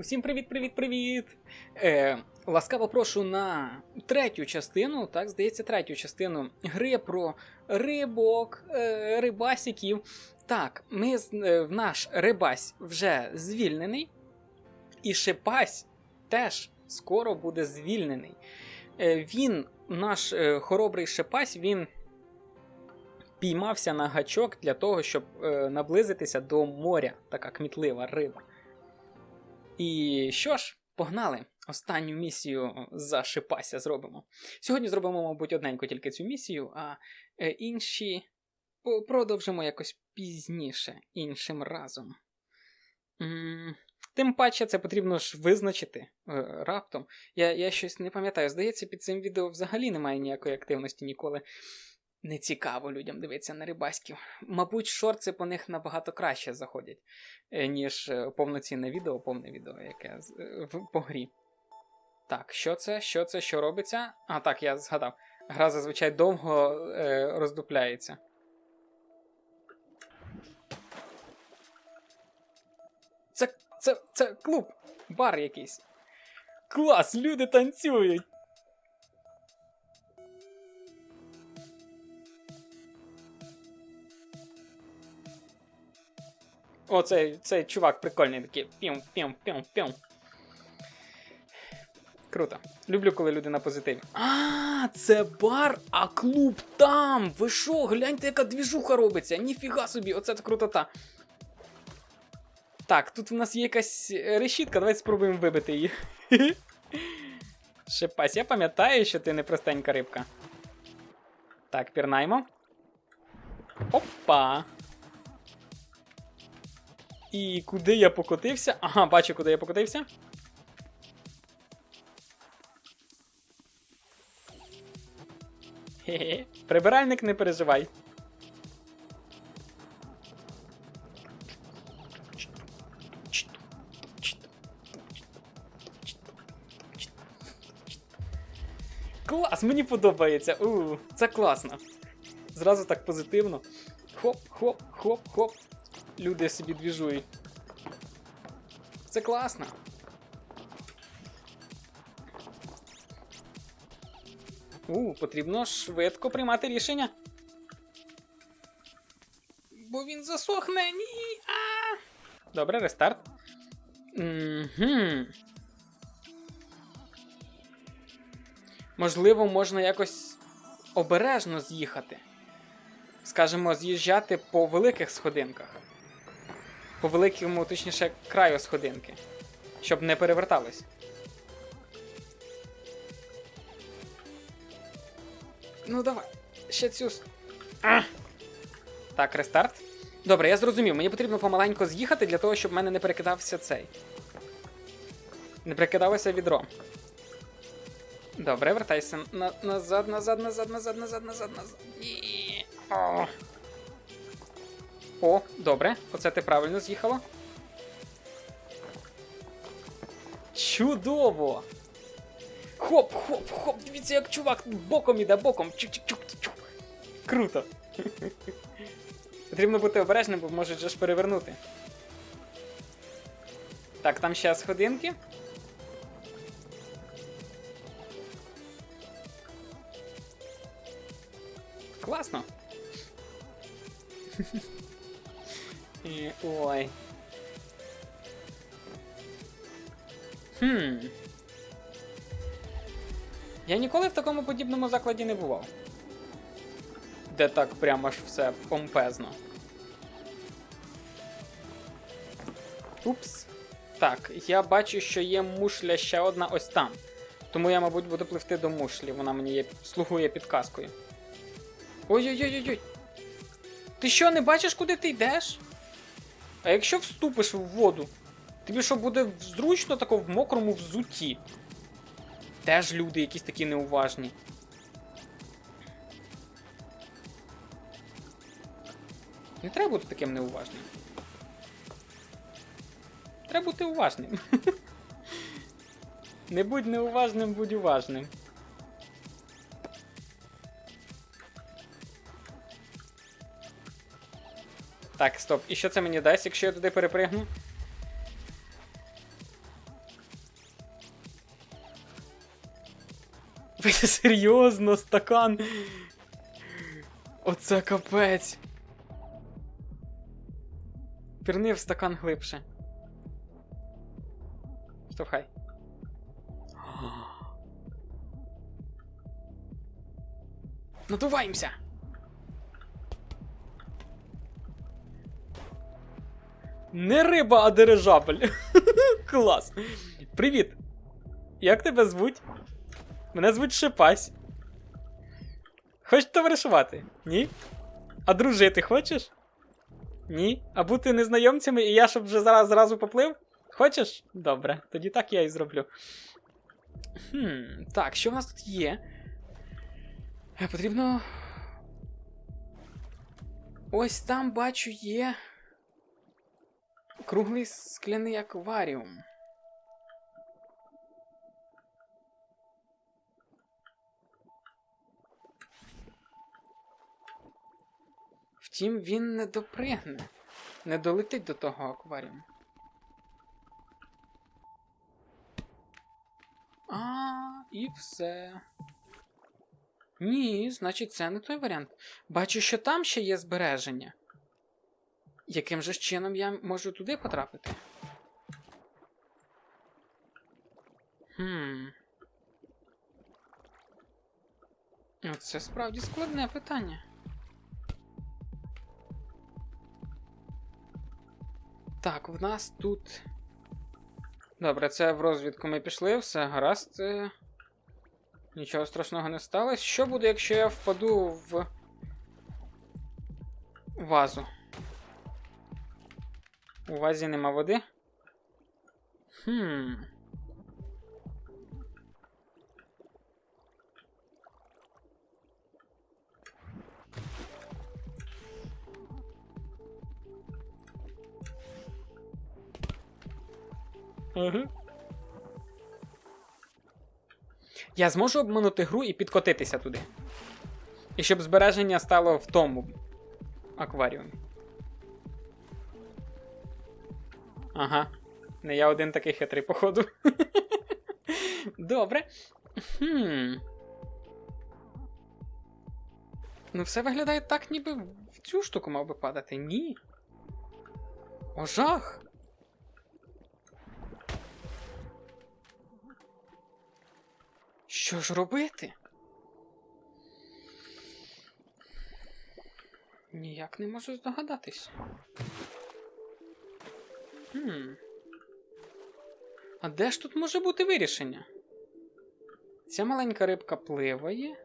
Усім привіт-привіт-привіт! Е, ласкаво прошу на третю частину, так, здається, третю частину гри про рибок, е, рибасиків. Так, ми, е, наш рибась вже звільнений, і шипась теж скоро буде звільнений. Е, він, наш е, хоробрий шипась, він піймався на гачок для того, щоб е, наблизитися до моря, така кмітлива риба. І що ж, погнали. Останню місію за Шипася зробимо. Сьогодні зробимо, мабуть, одненько тільки цю місію, а е, інші продовжимо якось пізніше, іншим разом. Тим паче це потрібно ж визначити е, раптом. Я, я щось не пам'ятаю. Здається, під цим відео взагалі немає ніякої активності ніколи. Не цікаво людям дивитися на рибаськів. Мабуть, шорти по них набагато краще заходять, е, ніж е, повноцінне відео, повне відео, яке е, в, по грі. Так, що це? Що це? Що робиться? А, так, я згадав. Гра зазвичай довго е, роздупляється. Це, це, це клуб, бар якийсь. Клас, люди танцюють. О, цей, чувак прикольний такий. Пім, пім, пім, пім. Круто. Люблю, коли люди на позитиві. А, це бар, а клуб там. Ви що? Гляньте, яка двіжуха робиться. Ніфіга собі, оце крутота. Так, тут у нас є якась е, решітка, давайте спробуємо вибити її. Шипась, я пам'ятаю, що ти не простенька рибка. Так, пірнаймо. Опа. І куди я покотився? Ага, бачу, куди я покотився. Хе-хе. Прибиральник, не переживай. Клас, мені подобається. У, це класно. Зразу так позитивно. Хоп, хоп, хоп, хоп. Люди собі двіжують. Це класно. У, потрібно швидко приймати рішення. Бо він засохне. Ні. А! Добре, рестарт. Угу. Можливо, можна якось обережно з'їхати. Скажімо, з'їжджати по великих сходинках. По великому, точніше, краю сходинки. Щоб не переверталось. Ну давай. Ще цю. А! Так, рестарт. Добре, я зрозумів. Мені потрібно помаленько з'їхати для того, щоб в мене не перекидався цей. Не перекидалося відро. Добре, вертайся на, назад, назад, назад, назад, назад, назад, назад. Ні. О, добре. Оце ти правильно з'їхала. Чудово! Хоп, хоп, хоп, дивіться, як чувак боком іде, боком. Чук-чук-чук-чук. Круто. Потрібно бути обережним, бо можуть ж перевернути. Так, там ще сходинки. Класно. І, ой. Хм. Я ніколи в такому подібному закладі не бував. Де так прямо ж все помпезно. Упс. Так, я бачу, що є мушля ще одна ось там. Тому я, мабуть, буду пливти до мушлі, вона мені є, слугує підказкою. Ой-ой-ой-ой. Ти що, не бачиш, куди ти йдеш? А якщо вступиш в воду, тобі що буде зручно тако в мокрому взутті? Теж люди якісь такі неуважні. Не треба бути таким неуважним. Треба бути уважним. Не будь неуважним, будь уважним. Так, стоп. І що це мені дасть, якщо я туди перепригну? Ви серйозно, стакан. Оце капець. Пірнив стакан глибше. Штовхай. Надуваємося! Не риба, а дирижабль. Клас. Привіт. Як тебе звуть? Мене звуть Шипась. Хочеш товаришувати? Ні? А дружити хочеш? Ні. А бути незнайомцями і я щоб вже зараз зразу поплив? Хочеш? Добре, тоді так я і зроблю. Хм, Так, що в нас тут є? Е, Потрібно. Ось там бачу є. Круглий скляний акваріум. Втім, він не допригне, не долетить до того акваріуму. А, і все. Ні, значить, це не той варіант. Бачу, що там ще є збереження. Яким же чином я можу туди потрапити? Хм. Це справді складне питання. Так, в нас тут. Добре, це в розвідку ми пішли, все гаразд. Е, Нічого страшного не сталося. Що буде, якщо я впаду в вазу? У вазі нема води? Хм. Угу. Я зможу обманути гру і підкотитися туди. І щоб збереження стало в тому акваріумі. Ага. Не я один такий хитрий, походу. Добре. Хм. Ну, все виглядає так, ніби в цю штуку мав би падати. Ні. О, жах! Що ж робити? Ніяк не можу здогадатись. Хм. А де ж тут може бути вирішення? Ця маленька рибка пливає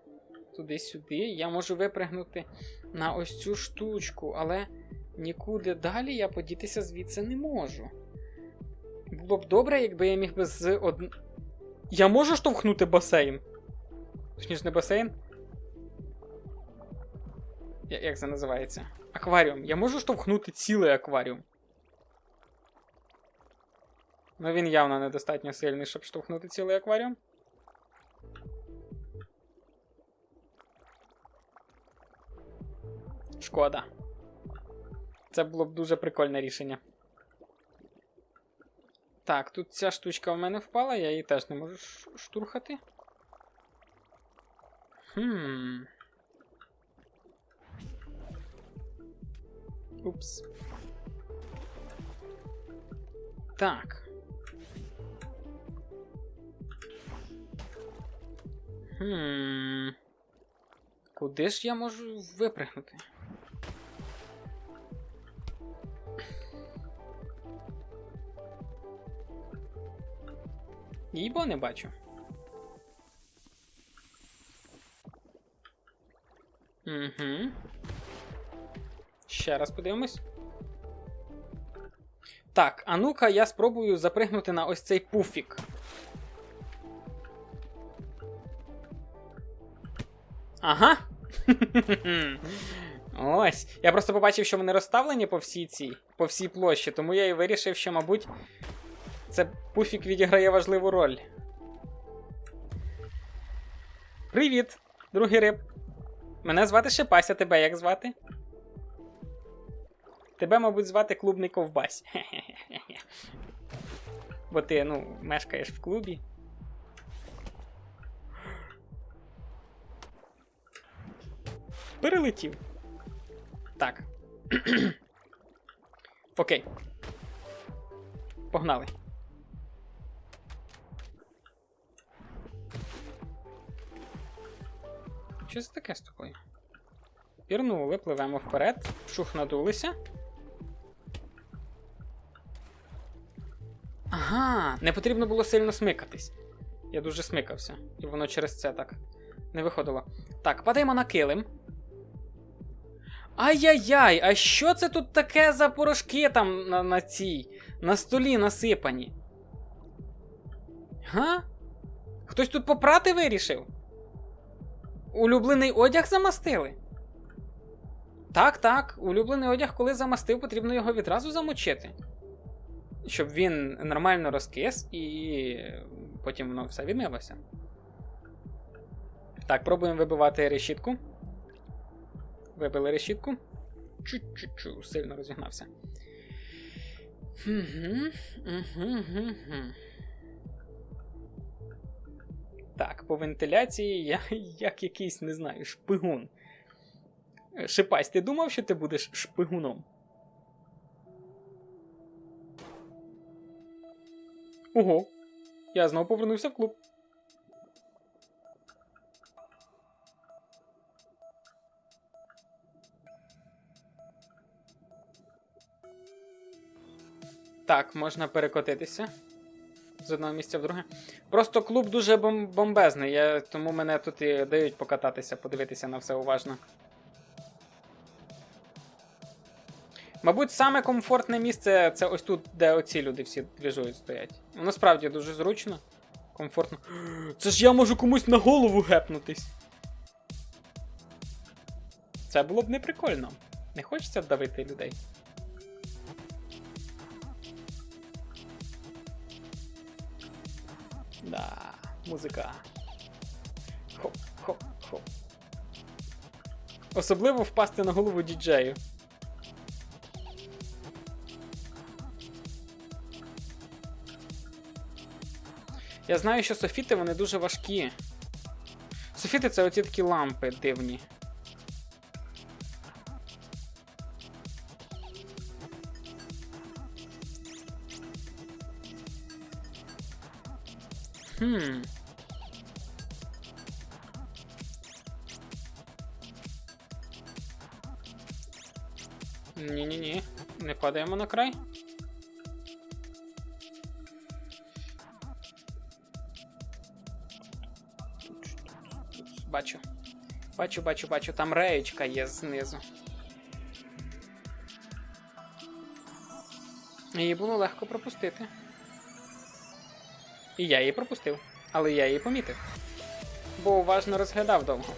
туди-сюди. Я можу випригнути на ось цю штучку, але нікуди далі я подітися звідси не можу. Було б добре, якби я міг би з од... Я можу штовхнути басейн? Точніше, не басейн. Як це називається? Акваріум. Я можу штовхнути цілий акваріум. Ну він явно недостатньо сильний, щоб штовхнути цілий акваріум. Шкода. Це було б дуже прикольне рішення. Так, тут ця штучка в мене впала, я її теж не можу штурхати. Хм. Упс. Так. Хм. Куди ж я можу випригнути? Їбо не бачу. Угу. Ще раз подивимось. Так, а ну-ка я спробую запригнути на ось цей пуфік. Ага. Ось. Я просто побачив, що вони розставлені по всій цій, по всій площі, тому я і вирішив, що, мабуть, це пуфік відіграє важливу роль. Привіт, другий риб. Мене звати Шипася, тебе як звати? Тебе, мабуть, звати клубний ковбась. Бо ти, ну, мешкаєш в клубі. Перелетів. Так. Окей. Погнали. Що це таке з тобою? Пірнули, пливемо вперед, шух надулися. Ага, не потрібно було сильно смикатись. Я дуже смикався, і воно через це так не виходило. Так, падаємо на килим. Ай-яй-яй, а що це тут таке за порошки там на, на цій, на столі насипані? Га? Хтось тут попрати вирішив? Улюблений одяг замастили? Так, так, улюблений одяг, коли замастив, потрібно його відразу замочити. Щоб він нормально розкис і потім воно все відмилося. Так, пробуємо вибивати решітку. Вибили решітку. Чу-чу-чу, сильно розігнався. Так, по вентиляції я як якийсь, не знаю, шпигун. Шипась, ти думав, що ти будеш шпигуном? Ого, я знову повернувся в клуб. Так, можна перекотитися з одного місця в друге. Просто клуб дуже бом- бомбезний, я, тому мене тут і дають покататися, подивитися на все уважно. Мабуть, саме комфортне місце це ось тут, де оці люди всі двіжують стоять. Воно справді дуже зручно, комфортно. Це ж я можу комусь на голову гепнутись. Це було б не прикольно. Не хочеться давити людей. Да, музика. Хоп, хоп, хоп. Особливо впасти на голову діджею. Я знаю, що софіти вони дуже важкі. Софіти це оці такі лампи дивні. Хм. Ні-ні-ні, не падаємо на край. Бачу. Бачу, бачу, бачу. Там реєчка є знизу. Її було легко пропустити. І я її пропустив. Але я її помітив. Бо уважно розглядав довго.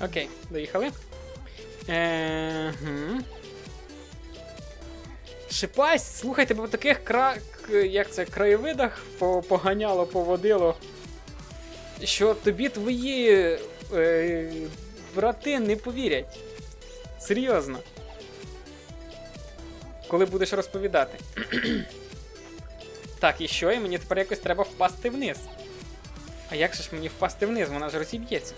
Окей, доїхали. Е, гм. Шипась, слухайте, по таких кра... к- як це, краєвидах поганяло, поводило. Що тобі твої е, брати не повірять. Серйозно. Коли будеш розповідати. так, і що? І мені тепер якось треба впасти вниз. А як же ж мені впасти вниз? Вона ж розіб'ється.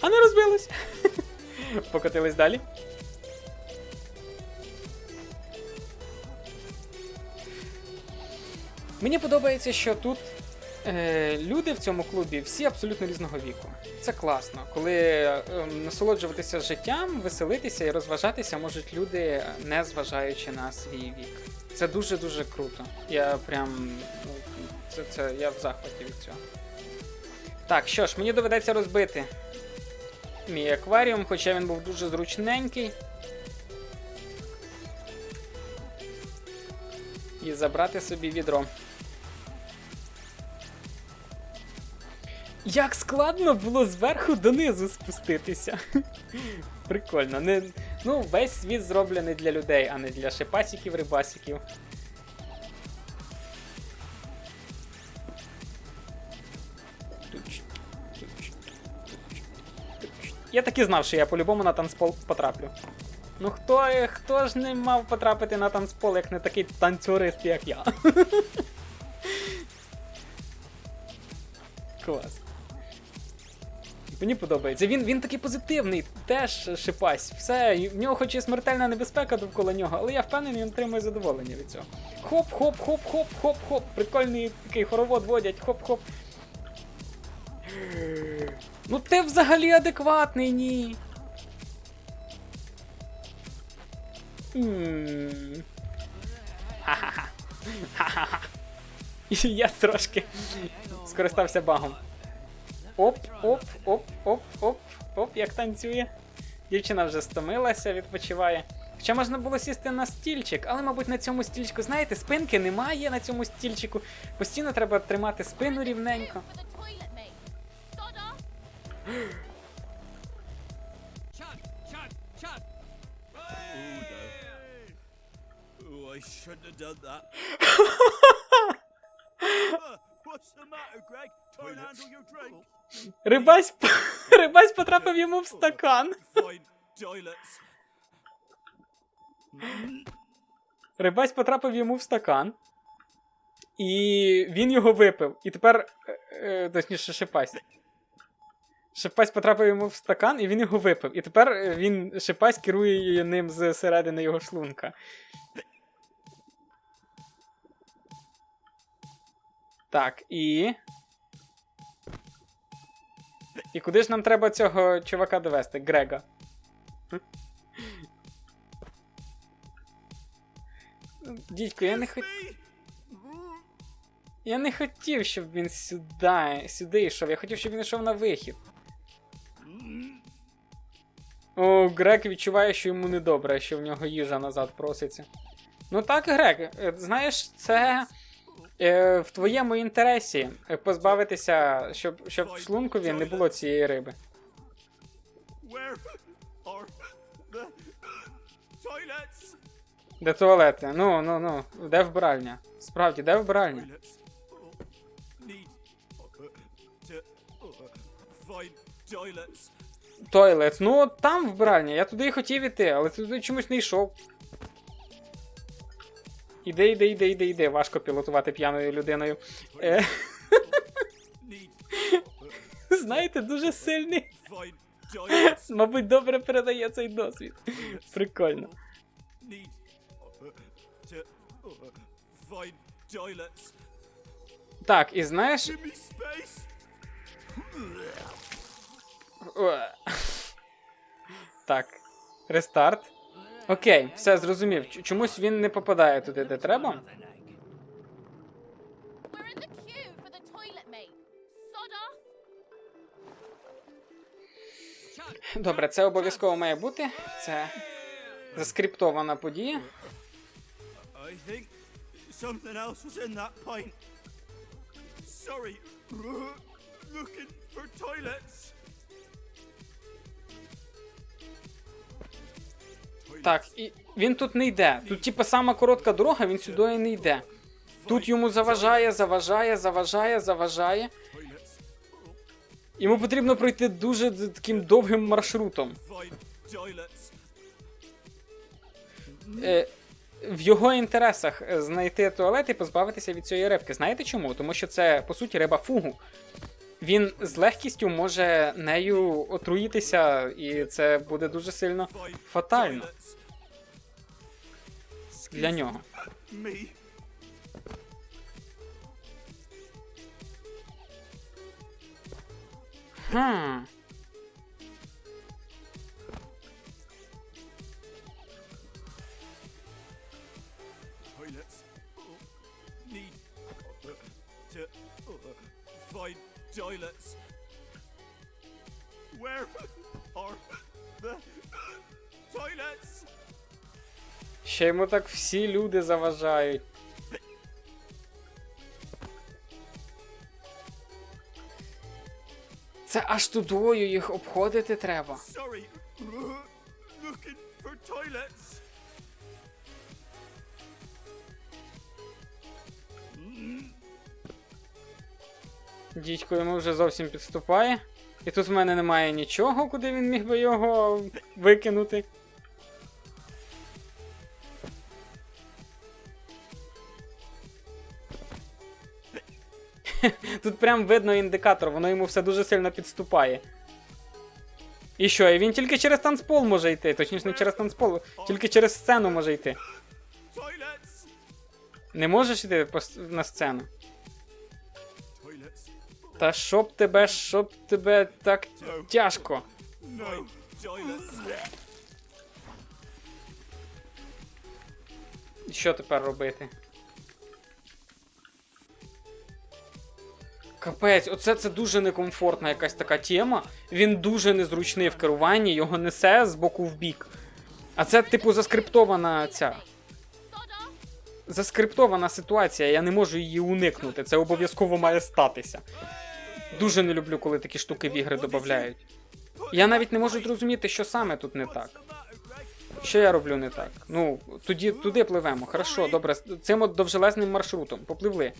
А не розбилось. Покотились далі. Мені подобається, що тут е, люди в цьому клубі всі абсолютно різного віку. Це класно. Коли е, насолоджуватися життям, веселитися і розважатися можуть люди, не зважаючи на свій вік. Це дуже-дуже круто. Я прям. Ну, це, це, я в захваті від цього. Так, що ж, мені доведеться розбити мій акваріум, хоча він був дуже зручненький. І забрати собі відро. Як складно було зверху донизу спуститися. Прикольно. Не... Ну, весь світ зроблений для людей, а не для шипасіків, рибасіків. Я так і знав, що я по-любому на танцпол потраплю. Ну хто, хто ж не мав потрапити на танцпол, як не такий танцюрист, як я. Клас. Мені подобається. Він, він такий позитивний, теж шипась. Все, в нього хоч і смертельна небезпека довкола нього, але я впевнений, він отримує задоволення від цього. Хоп-хоп-хоп-хоп-хоп-хоп. Прикольний такий хоровод водять, хоп-хоп. Ну ти взагалі адекватний, ні. Ха-ха-ха. Я трошки скористався багом. Оп, оп, оп, оп, оп, оп, як танцює. Дівчина вже стомилася, відпочиває. Хоча можна було сісти на стільчик, але, мабуть, на цьому стільчику, знаєте, спинки немає на цьому стільчику. Постійно треба тримати спину рівненько. Рибась, рибась потрапив йому в стакан. Рибась потрапив йому в стакан. І він його випив. І тепер. е, е, Точніше, шипась. Шипась потрапив йому в стакан, і він його випив. І тепер е, він шипась керує ним з середини його шлунка. Так, і. І куди ж нам треба цього чувака довести? Грега. Дідько, я не хотів. Я не хотів, щоб він сюди, сюди йшов. Я хотів, щоб він йшов на вихід. О, Грек відчуває, що йому недобре, що в нього їжа назад проситься. Ну так, Грек, е, знаєш, це е, в твоєму інтересі е, позбавитися, щоб, щоб в шлункові не було цієї риби. Де туалети? Ну, ну, ну, де вбиральня? Справді, де вбиральня? Тойлет. Ну, там вбиральня, я туди і хотів іти, але туди чомусь не йшов. Іди, іди, іди, іди, іди. Важко пілотувати п'яною людиною. Е, знаєте, дуже сильний. Мабуть, добре передає цей досвід. Прикольно. Так, і знаєш. Так. Рестарт. Окей, все зрозумів. Чомусь він не попадає туди, де треба. Добре, це обов'язково має бути. Це заскриптована подія. Sorry. Looking for toilets. Так, і він тут не йде. Тут, типа, сама коротка дорога, він сюди не йде. Тут йому заважає, заважає, заважає, заважає. Йому потрібно пройти дуже таким довгим маршрутом. Е, в його інтересах е, знайти туалет і позбавитися від цієї рибки. Знаєте чому? Тому що це, по суті, риба фугу. Він з легкістю може нею отруїтися, і це буде дуже сильно фатально для нього. Хм. Toilets. Where are the toilets? Ще йому так всі люди заважають. Це аж тудою їх обходити треба. Sorry. Дідько йому вже зовсім підступає. І тут в мене немає нічого, куди він міг би його викинути. Тут прям видно індикатор, воно йому все дуже сильно підступає. І що, і він тільки через танцпол може йти, точніше не через танцпол, тільки через сцену може йти. Не можеш йти на сцену. Та щоб тебе, щоб тебе так тяжко. Що тепер робити? Капець, оце це дуже некомфортна якась така тема. Він дуже незручний в керуванні, його несе з боку в бік. А це, типу, заскриптована ця. Заскриптована ситуація, я не можу її уникнути. Це обов'язково має статися. Дуже не люблю, коли такі штуки в ігри додають. Я навіть не можу зрозуміти, що саме тут не так. Що я роблю не так? Ну, тоді туди пливемо. Хорошо, добре, цим от довжелезним маршрутом. Попливли.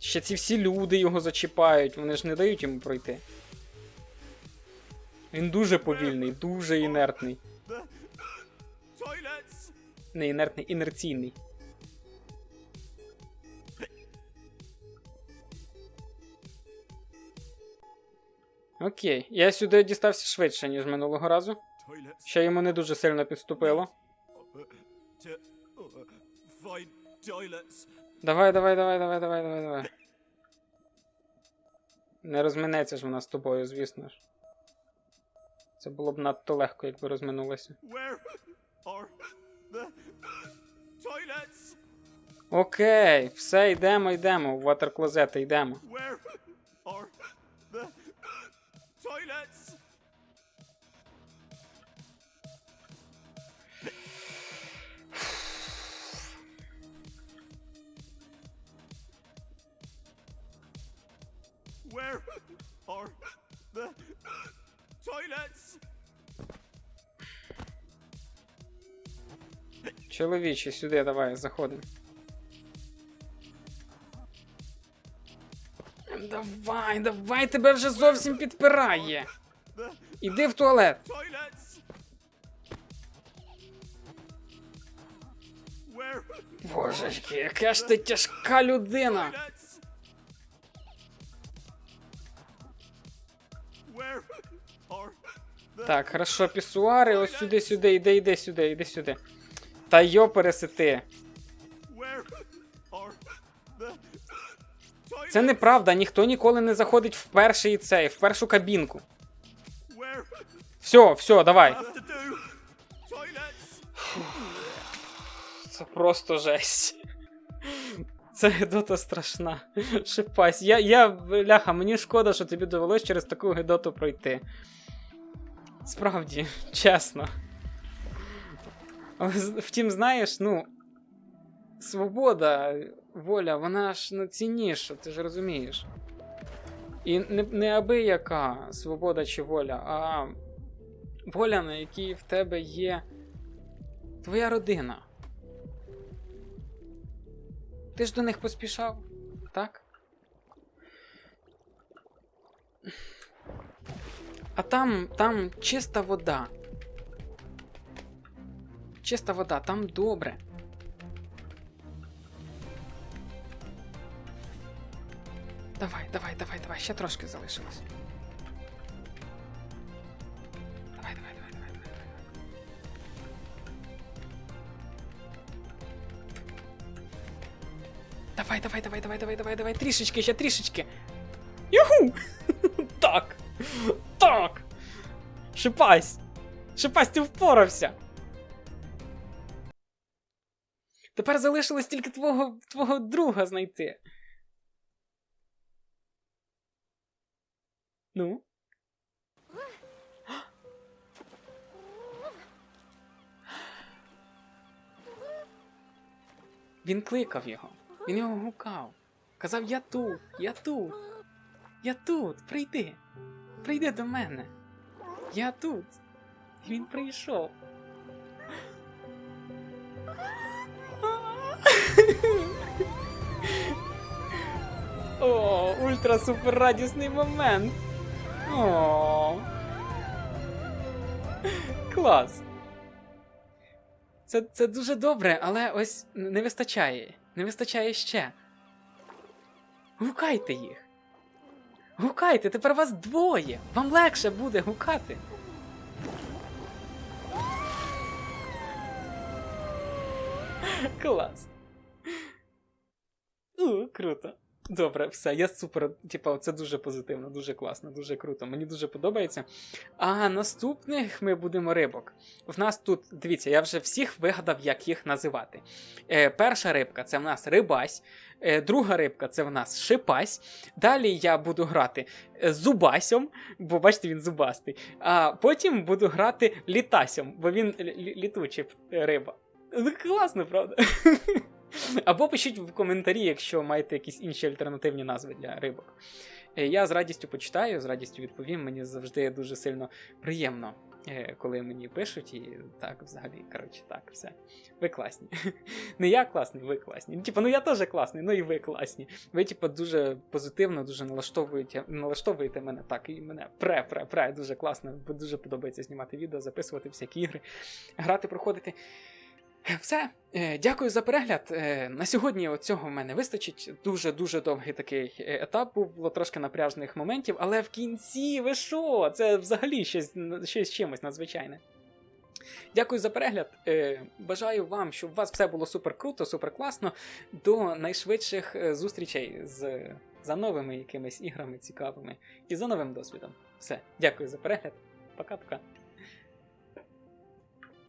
Ще ці всі люди його зачіпають, вони ж не дають йому пройти. Він дуже повільний, дуже інертний. Не інертний, інерційний. Окей, я сюди дістався швидше, ніж минулого разу. Ще йому не дуже сильно підступило. Давай, давай, давай, давай, давай, давай, давай. Не розминеться ж вона з тобою, звісно ж. Це було б надто легко, якби розминулося. Окей, все, йдемо, йдемо. В ватерклозети йдемо. Toilets? Where are the toilets? Чоловіче, сюди давай, заходимо. Давай, давай, тебе вже зовсім підпирає. Іди в туалет. Божечки, яка ж ти тяжка людина. Так, хорошо, пісуари, ось сюди, сюди, іди, іди сюди, іди сюди. Та йо пересити. Це неправда, ніхто ніколи не заходить в перший цей, в першу кабінку. Все, все, давай. Це просто жесть. Це гидота страшна. Шипась. Я, я, бляха, мені шкода, що тобі довелось через таку гидоту пройти. Справді, чесно. Втім, знаєш, ну. Свобода, воля, вона ж ну, цінніша, ти ж розумієш. І не, не аби яка свобода чи воля, а воля, на якій в тебе є твоя родина. Ти ж до них поспішав, так? А там, там чиста вода. Чиста вода, там добре. Давай, давай, давай, давай, ще трошки залишилось. Давай, давай, давай, давай, давай. Давай, давай, давай, давай, давай, давай, давай, трішечки, ще трішечки. Юху! Так. Так. Шипась. Шипась, ти впорався. Тепер залишилось тільки твого, твого друга знайти. Ну? Він кликав його. Він його гукав. Казав: Я тут, я тут, я тут, прийди. Прийди до мене. Я тут. І він прийшов. О, ультра супер радісний момент. О. Клас. Це, це дуже добре, але ось не вистачає. Не вистачає ще. Гукайте їх. Гукайте, тепер вас двоє. Вам легше буде гукати. Клас. У, круто. Добре, все, я супер. Типа, це дуже позитивно, дуже класно, дуже круто. Мені дуже подобається. А наступних ми будемо рибок. В нас тут, дивіться, я вже всіх вигадав, як їх називати. Е, перша рибка це в нас рибась, е, друга рибка це в нас шипась. Далі я буду грати е, зубасьом, бо бачите, він зубастий. А потім буду грати літасьом, бо він лі- лі- літучий риба. Ну, Класно, правда? Або пишіть в коментарі, якщо маєте якісь інші альтернативні назви для рибок. Е, Я з радістю почитаю, з радістю відповім. Мені завжди дуже сильно приємно, е, коли мені пишуть, і так, взагалі, коротше, так, все. Ви класні. Не я класний, ви класні. Типа, ну я теж класний, ну і ви класні. Ви, типа, дуже позитивно, дуже налаштовуєте, налаштовуєте мене так, і мене пре, пре, пре, дуже класно. Дуже подобається знімати відео, записувати всякі ігри, грати, проходити. Все, Е, дякую за перегляд. Е, На сьогодні цього в мене вистачить. Дуже дуже довгий такий е, етап було трошки напряжних моментів, але в кінці ви що? Це взагалі щось, щось чимось надзвичайне. Дякую за перегляд. Бажаю вам, щоб у вас все було супер круто, супер класно. До найшвидших зустрічей з, за новими якимись іграми цікавими і за новим досвідом. Все, дякую за перегляд. Пока-пока.